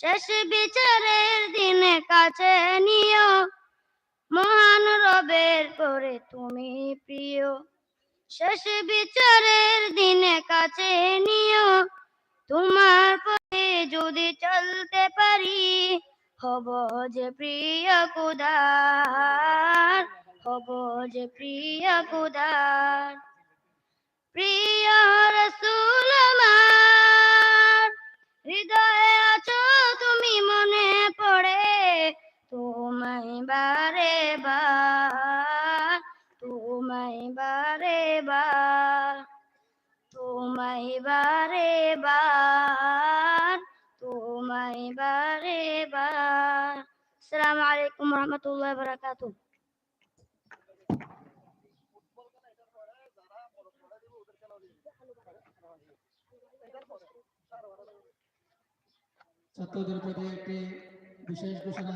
শেষ বিচারের দিনে কাছে নিও। মহান রবের করে তুমি প্রিয়। শেষ বিচারের দিনে কাছে নিও। তোমার পথে যদি চলতে পারি, হব যে প্রিয় কুদার, হব যে প্রিয় কুদার। প্রিয় রসুল তোমায় বারে বার তোমায় বারে বার তোমায় বারে বার তোমায় বারে বার আসসালামু আলাইকুম রহমতুল্লাহ বারাকাতুহ ছাত্রদের প্রতি একটি বিশেষ ঘোষণা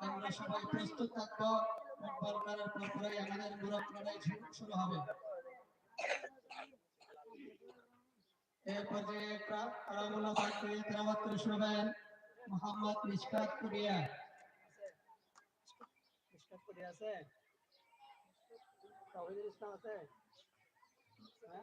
আমরা সবাই প্রস্তুত থাকব। ফুটবল খেলার পর পরেই আমাদের মুরক লড়াই শুরু- হবে। এর পর্যায়ে কারামুল্লাহ বাড়তে তেলাওয়াত করে মোহাম্মদ মিশকাত কুরিয়া। মিশকাত কুরিয়া আছে? তৌহিদুল ইসলাম আছে? হ্যাঁ?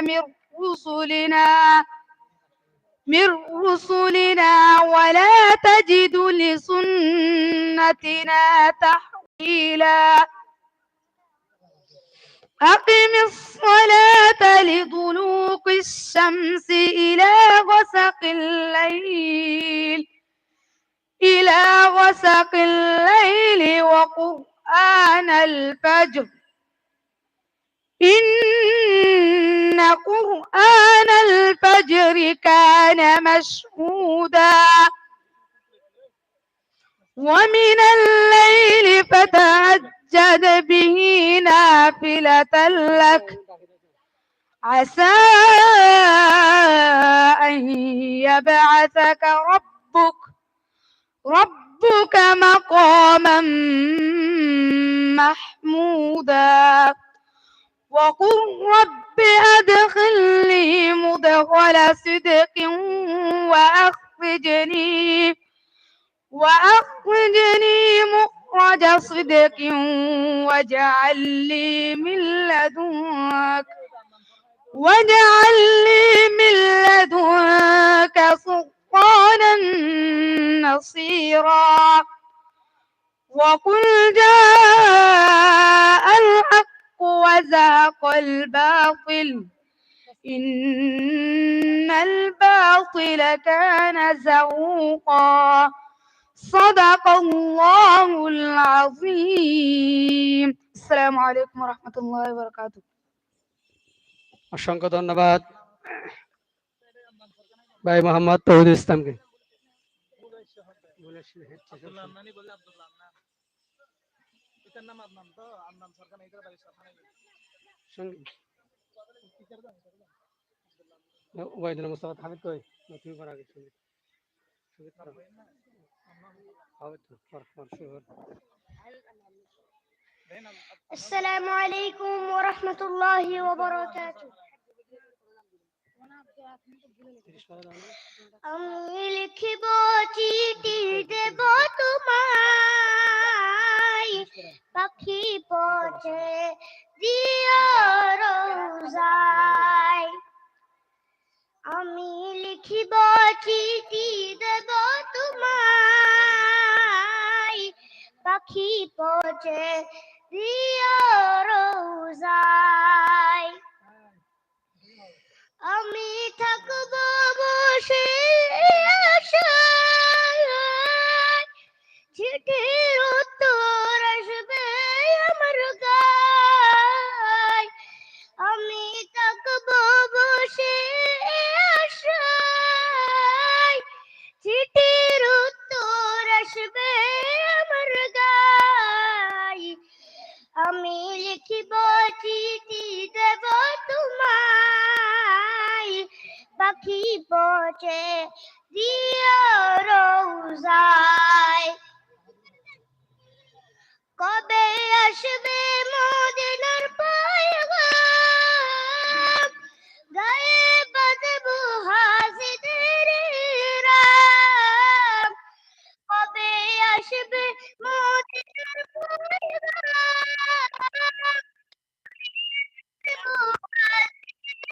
من رسلنا من رسلنا ولا تجد لسنتنا تحويلا. أقم الصلاة لدلوق الشمس إلى غسق الليل إلى غسق الليل وقرآن الفجر. إن قرآن الفجر كان مشهودا. ومن الليل فتهجد به نافلة لك. عسى أن يبعثك ربك ربك مقاما محمودا. وقل رب أدخلني مدخل صدق وأخرجني وأخرجني مخرج صدق واجعل لي من لدنك واجعل لي من لدنك سلطانا نصيرا. وقل جاء الحق وزاق الباطل إن الباطل كان زهوقا صدق الله العظيم السلام عليكم ورحمة الله وبركاته অসংখ্য ধন্যবাদ ভাই মোহাম্মদ তৌহিদুল ইসলামকে পিতার নাম আদনান তো আদনান সরকার এই করে বাড়ি সরকার ওয়াইদুল মুস্তাফা হামিদ কই তুমি করা গেছে সঙ্গীত করো হবে তো কর কর শুরু কর। السلام عليكم ورحمة الله وبركاته তিরিশ পারা দাও না? আমি লিখিব চিঠি পাখি পথে দিও রোজায়। আমি লিখিব চিঠি দেব তোমায়। পাখি পচে দিও রোজায়। লিখিব চিঠি দেব তোমায়। পাখি পচে দিও রোজায়